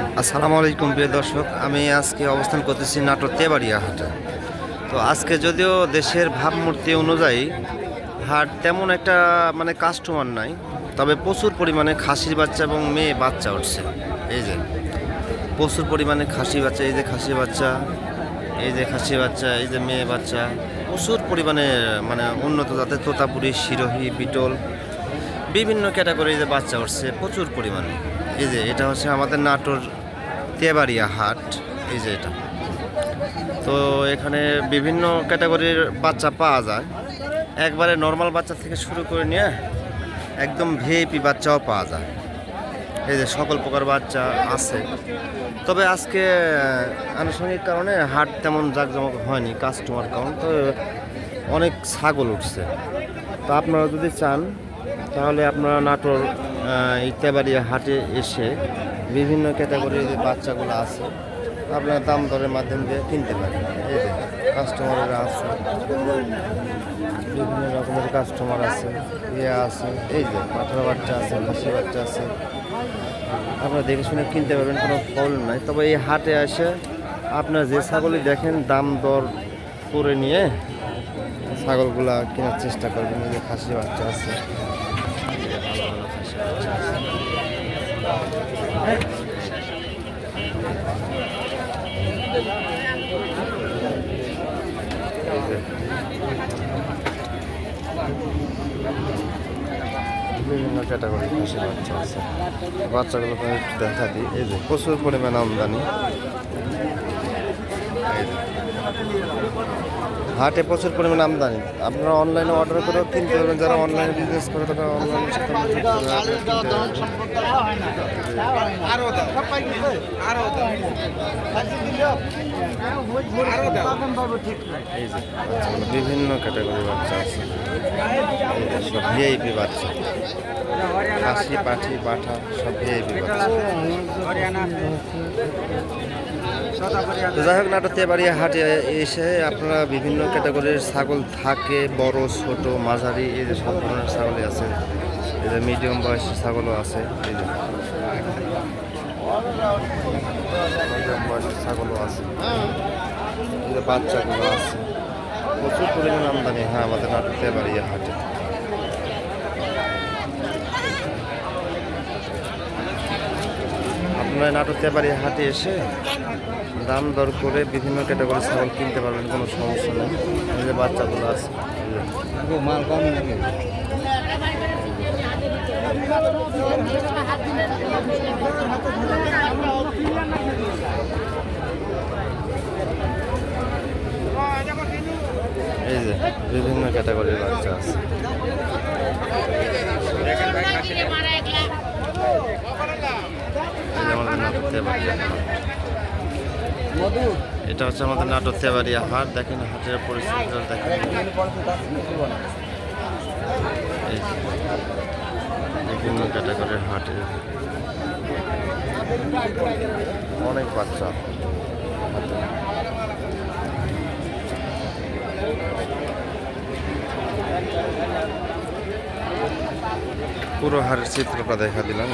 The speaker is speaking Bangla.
আসসালামু আলাইকুম, প্রিয় দর্শক। আমি আজকে অবস্থান করতেছি নাটোর তেবাড়িয়া হাটে। তো আজকে যদিও দেশের ভাবমূর্তি অনুযায়ী হাট তেমন একটা মানে কাস্টমার নাই, তবে প্রচুর পরিমাণে খাসির বাচ্চা এবং মেয়ে বাচ্চা উঠছে। এই যে, প্রচুর পরিমাণে খাসি বাচ্চা, এই যে খাসি বাচ্চা, এই যে খাসি বাচ্চা, এই যে মেয়ে বাচ্চা, প্রচুর পরিমাণে মানে উন্নত জাতের তোতাপুরি, শিরোহী, বিটল, বিভিন্ন ক্যাটাগরির যে বাচ্চা উঠছে, প্রচুর পরিমাণে। এই যে, এটা হচ্ছে আমাদের নাটোর তেবাড়িয়া হাট। এই যে এটা। তো এখানে বিভিন্ন ক্যাটাগরির বাচ্চা পাওয়া যায়। একবারে নর্মাল বাচ্চা থেকে শুরু করে নিয়ে একদম ভিআইপি বাচ্চাও পাওয়া যায়। এই যে, সকল প্রকার বাচ্চা আছে। তবে আজকে আনুষঙ্গিক কারণে হাট তেমন জাঁকজমক হয়নি কাস্টমার কারণ তো অনেক ছাগল উঠছে। তো আপনারা যদি চান, তাহলে আপনারা নাটোর ইত্যাবাড়িয়া হাটে এসে বিভিন্ন ক্যাটাগরির যে বাচ্চাগুলো আছে। আপনারা দাম দরের মাধ্যম দিয়ে কিনতে পারেন। এই আছে, বিভিন্ন রকমের কাস্টমার আছে ইয়ে আছে, এই যে পাঠার বাচ্চা আছে খাসি বাচ্চা আছে। আপনারা দেখে শুনে কিনতে পারবেন, কোনো প্রবলেম নাই। তবে এই হাটে এসে আপনার যে ছাগলই দেখেন, দাম দর করে নিয়ে ছাগলগুলা কেনার চেষ্টা করবেন। এই যে খাসি বাচ্চা আছে বিভিন্ন ক্যাটাগরি খাসি বাচ্চা আছে বাচ্চাগুলোকে আমি একটু দেখা দিই এই যে, প্রচুর পরিমাণ আমদানি। হাটে প্রচুর পরিমাণ আমদানি। আপনারা অনলাইনে অর্ডার করেও কিনতে পারবেন, যারা অনলাইনে বিজনেস করে তারা বাচ্চাগুলো বিভিন্ন ক্যাটাগরি বাচ্চা আছে। সব ভিআইপি বাচ্চা। খাসি, পাঠি, পাঠা, সব ভিআইপি বাচ্চা। যাই হোক নাটকতে বাড়ি হাটে এসে আপনারা বিভিন্ন ক্যাটাগরির ছাগল থাকে, বড়, ছোট, মাঝারি, এই যে সব ধরনের ছাগলই আছে। এই যে মিডিয়াম বয়সের ছাগলও আছে মিডিয়াম ছাগলও আছে। বাচ্চাগুলো আছে। প্রচুর পরিমাণ আমদানি হ্যাঁ আমাদের নাটকতে বাড়ি হাটে। আপনারা নাটকতে বাড়ি হাটে এসে দাম দর করে বিভিন্ন ক্যাটাগরি ছাগল কিনতে পারবেন কোনো সমস্যা নেই। যে বাচ্চাগুলো আছে। মাল কম নাকি? এই যে বিভিন্ন ক্যাটাগরির বাচ্চা আছে এই যে আমাদের নাটক তেবাড়িয়া হাট মধু এটা হচ্ছে আমাদের নাটক তেবাড়িয়া হাট দেখেন হাটের পরিস্থিতি, দেখেন। বিভিন্ন ক্যাটাগরির হাট। অনেক বাচ্চা। পুরো হারের চিত্রটা দেখা দিলাম